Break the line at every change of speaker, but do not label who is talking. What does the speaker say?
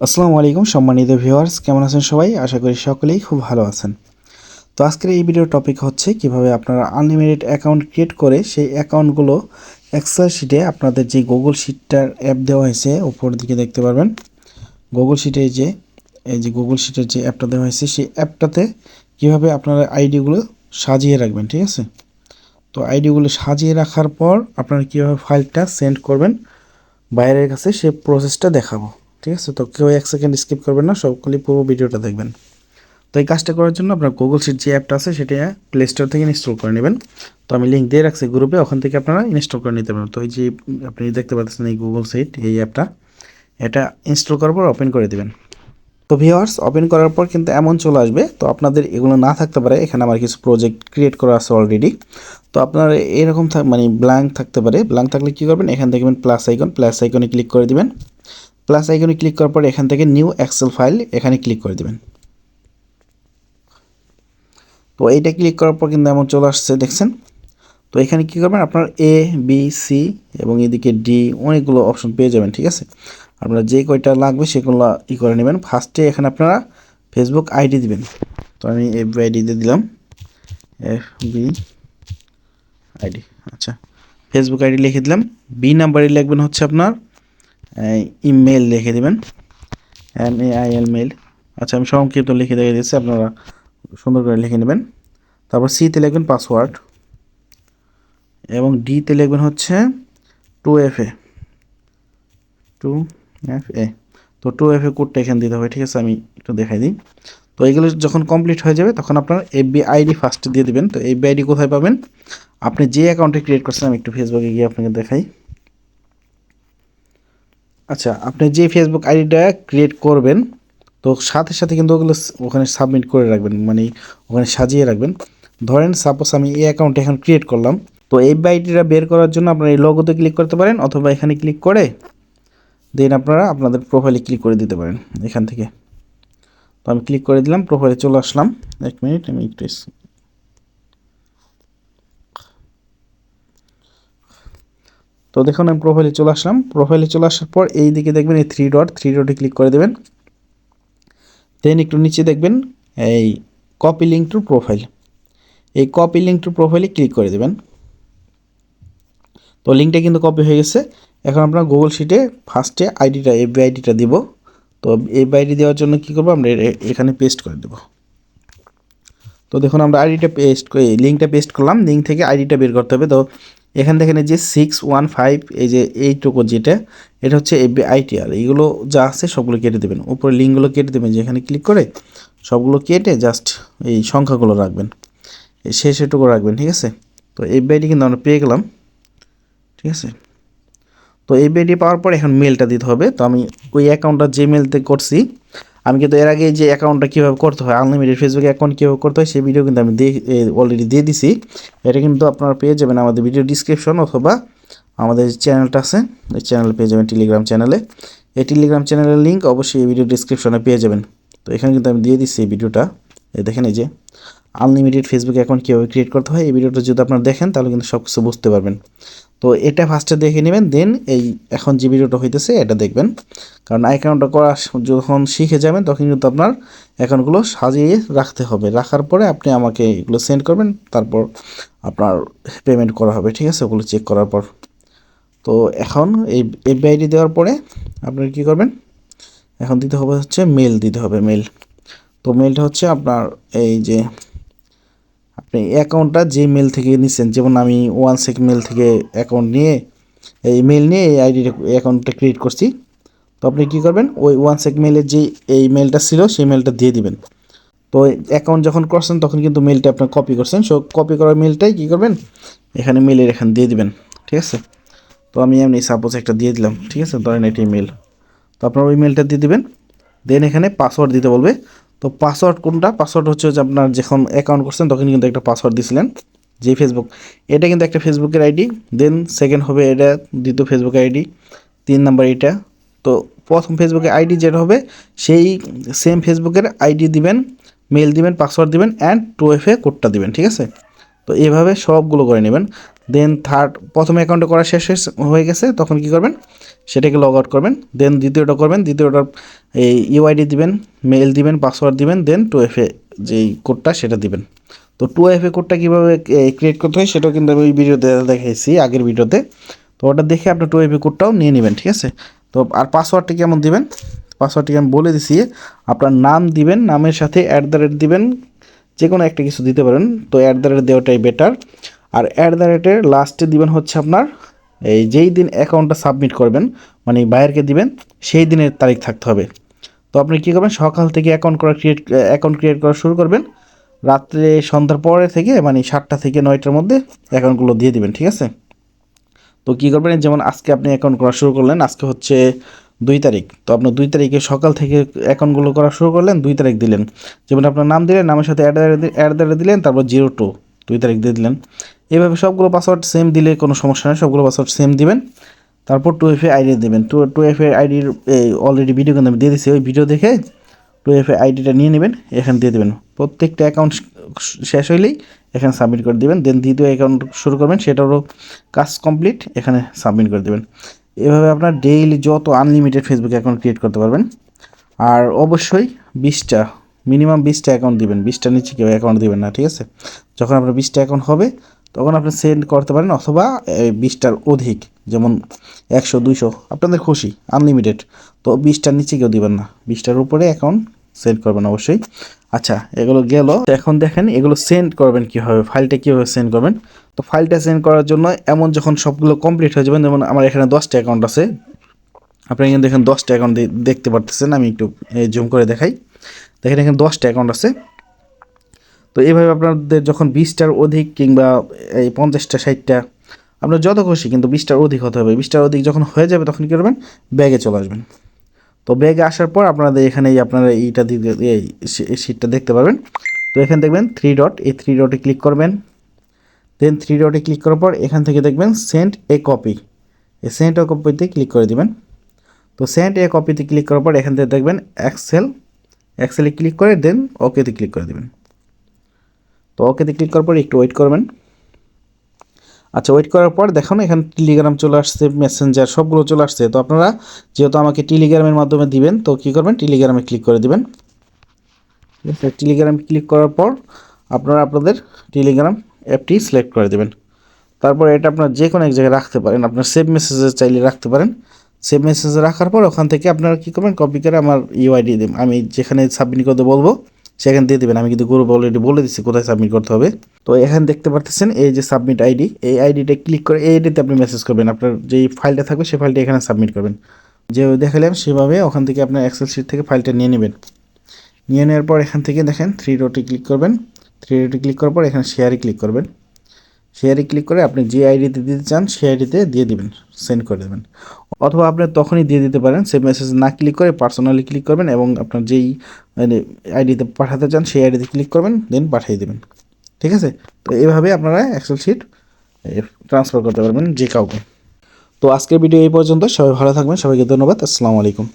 আসসালামু আলাইকুম সম্মানিত ভিউয়ার্স, কেমন আছেন সবাই? আশা করি সকলেই খুব ভালো আছেন। তো আজকের এই ভিডিওর টপিক হচ্ছে কীভাবে আপনারা আনলিমিটেড অ্যাকাউন্ট ক্রিয়েট করে সেই অ্যাকাউন্টগুলো এক্সেল শিটে আপনাদের যে গুগল শিটটার অ্যাপ দেওয়া হয়েছে, উপর দিকে দেখতে পারবেন। গুগল শিটে যে, এই যে গুগল শিটের যে অ্যাপটা দেওয়া হয়েছে, সেই অ্যাপটাতে কীভাবে আপনারা আইডিগুলো সাজিয়ে রাখবেন, ঠিক আছে? তো আইডিগুলো সাজিয়ে রাখার পর আপনারা কীভাবে ফাইলটা সেন্ড করবেন, বাইরের কাছে সে প্রসেসটা দেখাবো। ঠিক আছে? তো কেউ এক সেকেন্ড স্কিপ করবেন না সবগুলি পুরো ভিডিওটা দেখবেন। তো এই কাজটা করার জন্য আপনার গুগল শিট যে অ্যাপটা আছে, সেটা প্লে স্টোর থেকে ইনস্টল করে নেবেন। তো আমি লিঙ্ক দিয়ে রাখছি গ্রুপে ওখান থেকে আপনারা ইনস্টল করে নিতে পারেন তো এই যে আপনি দেখতে পাচ্ছেন এই গুগল শিট এই অ্যাপটা এটা ইনস্টল করার পর ওপেন করে দেবেন। তো ভিওয়ার্স ওপেন করার পর কিন্তু এমন চলে আসবে, তো আপনাদের এগুলো না থাকতে পারে। এখানে আমার কিছু প্রজেক্ট ক্রিয়েট করা আছে অলরেডি তো আপনার এরকম মানে ব্ল্যাঙ্ক থাকতে পারে। ব্ল্যাঙ্ক থাকলে কী করবেন? এখান থেকে প্লাস আইকন প্লাস আইকনে ক্লিক করে দিবেন। প্লাস আইকনে ক্লিক করার পর এখান থেকে নিউ এক্সেল ফাইল এখানে ক্লিক করে দেবেন। তো এইটা ক্লিক করার পর কিন্তু এমন চলে আসছে, দেখছেন? তো এখানে কী করবেন? আপনার এ বি সি এবং এদিকে ডি অনেকগুলো অপশন পেয়ে যাবেন, ঠিক আছে? আপনার যে কয়টা লাগবে সেগুলো ই করে নেবেন। ফার্স্টে এখানে আপনারা ফেসবুক আইডি দিবেন। তো আমি এফ বি আইডি দিয়ে দিলাম। এফ বি আইডি আচ্ছা। ফেসবুক আইডি লিখে দিলাম। বি নাম্বারে লিখবেন হচ্ছে আপনার ইমেল লিখে দেবেন। M A I L mail আচ্ছা আমি সংক্ষিপ্ত লিখে দেখে দিচ্ছি, আপনারা সুন্দর করে লিখে নেবেন। তারপর সিতে লিখবেন পাসওয়ার্ড এবং ডিতে লিখবেন হচ্ছে two F A two F A তো টু এফ এ কোডটা এখানে দিতে হবে, ঠিক আছে? আমি একটু দেখাই দিই। তো এগুলো যখন কমপ্লিট হয়ে যাবে, তখন আপনার এফবি আইডি ফার্স্টে দিয়ে দেবেন। তো এফবি আইডি কোথায় পাবেন? আপনি যে অ্যাকাউন্টে ক্রিয়েট করছেন, আমি একটু ফেসবুকে গিয়ে আপনাকে দেখাই। আচ্ছা আপনি যে ফেসবুক আইডিটা ক্রিয়েট করবেন, তো সাথে সাথে কিন্তু ওগুলো ওখানে সাবমিট করে রাখবেন মানে ওখানে সাজিয়ে রাখবেন। ধরেন সাপোজ আমি এই অ্যাকাউন্ট এখন ক্রিয়েট করলাম, তো এই আইডিটা বের করার জন্য আপনারা এই লগোতে ক্লিক করতে পারেন, অথবা এখানে ক্লিক করে দেন আপনারা আপনাদের প্রোফাইলে ক্লিক করে দিতে পারেন, এখান থেকে। তো আমি ক্লিক করে দিলাম প্রোফাইলে চলে আসলাম। এক মিনিট আমি একটু তো দেখুন, আমি প্রোফাইলে চলে আসলাম। প্রোফাইলে চলে আসার পর এই দিকে দেখবেন এই থ্রি ডট থ্রি ডটে ক্লিক করে দেবেন। দেন একটু নিচে দেখবেন এই কপি লিঙ্ক টু প্রোফাইল এই কপি লিঙ্ক টু প্রোফাইলে ক্লিক করে দেবেন। তো লিঙ্কটা কিন্তু কপি হয়ে গেছে। এখন আপনার গুগল শিটে ফার্স্টে আইডিটা এফবি আইডিটা দিব। তো এফবি আইডি দেওয়ার জন্য কী করব? আমরা এখানে পেস্ট করে দেবো। তো দেখুন, আমরা আইডিটা পেস্ট লিঙ্কটা পেস্ট করলাম। লিঙ্ক থেকে আইডিটা বের করতে হবে। তো এখান দেখেন যে সিক্স ওয়ান ফাইভ এই যে এইটুকু যেটা, এটা হচ্ছে এফবি আইটিআর এইগুলো যা আছে সবগুলো কেটে দেবেন। উপরে লিঙ্কগুলো কেটে দেবেন, যেখানে ক্লিক করে সবগুলো কেটে জাস্ট এই সংখ্যাগুলো রাখবেন। শেষ এটুকু রাখবেন, ঠিক আছে? তো এফবি আইডি কিন্তু আমরা পেয়ে গেলাম, ঠিক আছে? তো এই আইডি পাওয়ার পর এখন মেলটা দিতে হবে। তো আমি ওই অ্যাকাউন্টটা যে মেলতে করছি। আমি কিন্তু এর আগে যে অ্যাকাউন্টটা কীভাবে করতে হয় আনলিমিটেড ফেসবুক অ্যাকাউন্ট কীভাবে করতে হয়, সেই ভিডিও কিন্তু আমি অলরেডি দিয়ে দিছি। এটা কিন্তু আপনারা পেয়ে যাবেন আমাদের ভিডিও ডিসক্রিপশন অথবা আমাদের চ্যানেলটা আছে, এই চ্যানেলে পেয়ে যাবেন টেলিগ্রাম চ্যানেলে এই টেলিগ্রাম চ্যানেলের লিঙ্ক অবশ্যই এই ভিডিও ডিসক্রিপশনে পেয়ে যাবেন। তো এখানে কিন্তু আমি দিয়ে দিচ্ছি এই ভিডিওটা এই দেখেন এই যে আনলিমিটেড ফেসবুক অ্যাকাউন্ট কীভাবে ক্রিয়েট করতে হয়, এই ভিডিওটা যদি আপনারা দেখেন, তাহলে কিন্তু সব কিছু বুঝতে পারবেন। তো এটা ফার্স্টে দেখে নেবেন দেন এই এখন যে ভিডিওটা হইতেছে এটা দেখবেন। কারণ অ্যাকাউন্টটা করা যখন শিখে যাবেন, তখন কিন্তু আপনার অ্যাকাউন্টগুলো সাজিয়ে রাখতে হবে। রাখার পরে আপনি আমাকে এগুলো সেন্ড করবেন, তারপর আপনার পেমেন্ট করা হবে, ঠিক আছে? ওগুলো চেক করার পর। তো এখন এই এফবি আইডি দেওয়ার পরে আপনারা কী করবেন? এখন দিতে হবে হচ্ছে মেল দিতে হবে মেল তো মেলটা হচ্ছে আপনার এই যে আপনি অ্যাকাউন্টটা যে মেল থেকে নিচ্ছেন যেমন আমি ওয়ান সেক মেল থেকে অ্যাকাউন্ট নিয়ে, এই মেল নিয়ে এই আইডিটা অ্যাকাউন্টটা ক্রিয়েট করছি, তো আপনি কী করবেন? ওই ওয়ান সেক মেলের যে এই মেলটা ছিল, সেই মেলটা দিয়ে দিবেন। তো অ্যাকাউন্ট যখন করছেন, তখন কিন্তু মেলটা আপনার কপি করছেন। সো কপি করা মেলটাই কী করবেন? এখানে মেলের এখানে দিয়ে দিবেন, ঠিক আছে? তো আমি এমনি সাপোজ একটা দিয়ে দিলাম, ঠিক আছে? ধরেন এটি মেল তো আপনার ওই মেলটা দিয়ে দিবেন। দেন এখানে পাসওয়ার্ড দিতে বলবে। তো পাসওয়ার্ড কোনটা? পাসওয়ার্ড হচ্ছে যে আপনার যখন অ্যাকাউন্ট করছেন, তখন কিন্তু একটা পাসওয়ার্ড দিয়েছিলেন যে ফেসবুক এটা কিন্তু একটা ফেসবুকের আইডি দেন সেকেন্ড হবে এটা, দ্বিতীয় ফেসবুক আইডি তিন নাম্বার এটা। তো প্রথম ফেসবুকের আইডি যেটা হবে, সেই সেম ফেসবুকের আইডি দিবেন মেল দিবেন পাসওয়ার্ড দিবেন অ্যান্ড টু এফ এ কোডটা দিবেন, ঠিক আছে? তো এভাবে সবগুলো করে নেবেন। দেন থার্ড প্রথম অ্যাকাউন্টে করা শেষ হয়ে গেছে, তখন কি করবেন? সেটাকে লগ আউট করবেন দেন দ্বিতীয়টা করবেন, দ্বিতীয়টার এই ইউআইডি দিবেন মেল দিবেন পাসওয়ার্ড দিবেন দেন টু এফ এ যেই কোডটা সেটা দিবেন। তো টু এফ এ কোডটা কীভাবে ক্রিয়েট করতে হয় সেটাও কিন্তু আমি ওই ভিডিওতে দেখাইছি, আগের ভিডিওতে। তো ওটা দেখে আপনি টু এফ এ কোডটাও নিয়ে নেবেন, ঠিক আছে? তো আর পাসওয়ার্ডটা কেমন দিবেন? পাসওয়ার্ডটি আমি বলে দিছি, আপনার নাম দিবেন, নামের সাথে অ্যাট দ্য রেট দিবেন যে কোনো একটা কিছু দিতে পারেন, তো অ্যাট দ্য রেট দেওয়াটাই বেটার আর অ্যাট দ্য রেটের লাস্টে দিবেন হচ্ছে আপনার এই যেই দিন অ্যাকাউন্টটা সাবমিট করবেন মানে বাইরকে দিবেন, সেই দিনের তারিখ থাকতে হবে। তো আপনি কী করবেন? সকাল থেকে অ্যাকাউন্ট করা ক্রিয়েট অ্যাকাউন্ট ক্রিয়েট করা শুরু করবেন। রাত্রে সন্ধ্যার পরে থেকে মানে সাতটা থেকে নয়টার মধ্যে অ্যাকাউন্টগুলো দিয়ে দিবেন, ঠিক আছে? তো কী করবেন? যেমন আজকে আপনি অ্যাকাউন্ট করা শুরু করলেন, আজকে হচ্ছে দুই তারিখ। তো আপনার দুই তারিখে সকাল থেকে অ্যাকাউন্টগুলো করা শুরু করলেন, দুই তারিখ দিলেন। যেমন আপনার নাম দিলেন, নামের সাথে অ্যাড অ্যাড দিলেন, তারপর জিরো টু দুই তারিখ দিয়ে দিলেন। এভাবে সবগুলো পাসওয়ার্ড সেম দিলে কোনো সমস্যা নেই, সবগুলো পাসওয়ার্ড সেম দিবেন। তারপর টু এফ এ আইডি দেবেন। টু টু এফ এ আইডির অলরেডি ভিডিও কিন্তু আমি দিয়ে দিচ্ছি ওই ভিডিও দেখে টু এফ এ আইডিটা নিয়ে নেবেন, এখানে দিয়ে দেবেন। প্রত্যেকটা অ্যাকাউন্ট শেষ হইলেই এখানে সাবমিট করে দেবেন। দেন দ্বিতীয় অ্যাকাউন্ট শুরু করবেন, সেটারও কাজ কমপ্লিট এখানে সাবমিট করে দেবেন। এভাবে আপনার ডেইলি যত আনলিমিটেড ফেসবুক অ্যাকাউন্ট ক্রিয়েট করতে পারবেন। আর অবশ্যই বিশটা মিনিমাম বিশটা অ্যাকাউন্ট দিবেন। বিশটা নিচে কেউ অ্যাকাউন্ট দিবেন না, ঠিক আছে? যখন আপনার বিশটা অ্যাকাউন্ট হবে, তখন আপনি সেন্ড করতে পারেন অথবা বিশটার অধিক, যেমন একশো, দুইশো, আপনাদের খুশি আনলিমিটেড তো বিশটার নিচে কেউ দিবেন না। বিশটার উপরে অ্যাকাউন্ট সেন্ড করবেন অবশ্যই। আচ্ছা এগুলো গেল। এখন দেখেন, এগুলো সেন্ড করবেন কীভাবে ফাইলটা কীভাবে সেন্ড করবেন? তো ফাইলটা সেন্ড করার জন্য এমন যখন সবগুলো কমপ্লিট হয়ে যাবেন যেমন আমার এখানে দশটা অ্যাকাউন্ট আছে। আপনি এখানে দেখেন দশটা অ্যাকাউন্ট দেখতে পারতেছেন, আমি একটু জুম করে দেখাই। দেখেন এখানে দশটা অ্যাকাউন্ট আছে। তো এইভাবে আপনাদের যখন বিশটার অধিক কিংবা এই পঞ্চাশটা, ষাটটা, আপনার যত খুশি কিন্তু বিশটার অধিক হতে হবে। বিশটার অধিক যখন হয়ে যাবে তখন কী করবেন? ব্যাগে চলে আসবেন। তো ব্যাগে আসার পর আপনাদের এখানে আপনারা এইটা এই শিটটা দেখতে পারবেন। তো এখানে দেখবেন থ্রি ডট এই থ্রি ডটে ক্লিক করবেন। দেন থ্রি ডটে ক্লিক করার পর এখান থেকে দেখবেন সেন্ট এ কপি এই সেন্ট এ কপিতে ক্লিক করে দিবেন। তো সেন্ট এ কপিতে ক্লিক করার পর এখান থেকে দেখবেন এক্সেল এক্সেলে ক্লিক করে দেন ওকেতে ক্লিক করে দেবেন। তো ওকেতে ক্লিক করার পর একটু ওয়েট করবেন। আচ্ছা ওয়েট করার পর দেখুন, এখানে টেলিগ্রাম চলে আসছে মেসেঞ্জার সবগুলো চলে আসছে। তো আপনারা যেহেতু আমাকে টেলিগ্রামের মাধ্যমে দিবেন, তো কী করবেন? টেলিগ্রামে ক্লিক করে দিবেন। ঠিক আছে টেলিগ্রামে ক্লিক করার পর আপনারা আপনাদের টেলিগ্রাম অ্যাপটি সিলেক্ট করে দেবেন। তারপর এটা আপনার যে কোনো এক জায়গায় রাখতে পারেন। আপনার সেভ মেসেজে চাইলে রাখতে পারেন। সেভ মেসেজে রাখার পর ওখান থেকে আপনারা কী করবেন? কপি করে আমার ইউআইডি দেবেন। আমি যেখানে সাবমিট করতে বলব, সেখান দিয়ে দেবেন। আমি কিন্তু গ্রুপ অলরেডি বলে দিচ্ছি কোথায় সাবমিট করতে হবে। তো এখানে দেখতে পারতেছেন এই যে সাবমিট আইডি এই আইডিটা ক্লিক করে এই আইডিতে আপনি মেসেজ করবেন। আপনার যেই ফাইলটা থাকবে, সেই ফাইলটা এখানে সাবমিট করবেন। যে দেখালাম, সেভাবে ওখান থেকে আপনার এক্সেল শিট থেকে ফাইলটা নিয়ে নেবেন। নিয়ে নেওয়ার পর এখান থেকে দেখেন থ্রি ডটে ক্লিক করবেন। থ্রি ডটে ক্লিক করার পর এখানে শেয়ারে ক্লিক করবেন। শেয়ারে ক্লিক করে আপনি যে আইডিতে দিতে চান সেই আইডিতে দিয়ে দিবেন সেন্ড করে দেবেন। অথবা আপনি তখনই দিয়ে দিতে পারেন সেই মেসেজ না ক্লিক করে পার্সোনালি ক্লিক করবেন এবং আপনার যেই আইডিতে পাঠাতে চান, সেই আইডিতে ক্লিক করবেন দেন পাঠিয়ে দেবেন। ঠিক আছে? তো এইভাবে আপনারা এক্সেল শিট ট্রান্সফার করতে পারবেন যে কাউকে। তো আজকের ভিডিও এই পর্যন্ত। সবাই ভালো থাকবেন। সবাইকে ধন্যবাদ। আসসালামু আলাইকুম।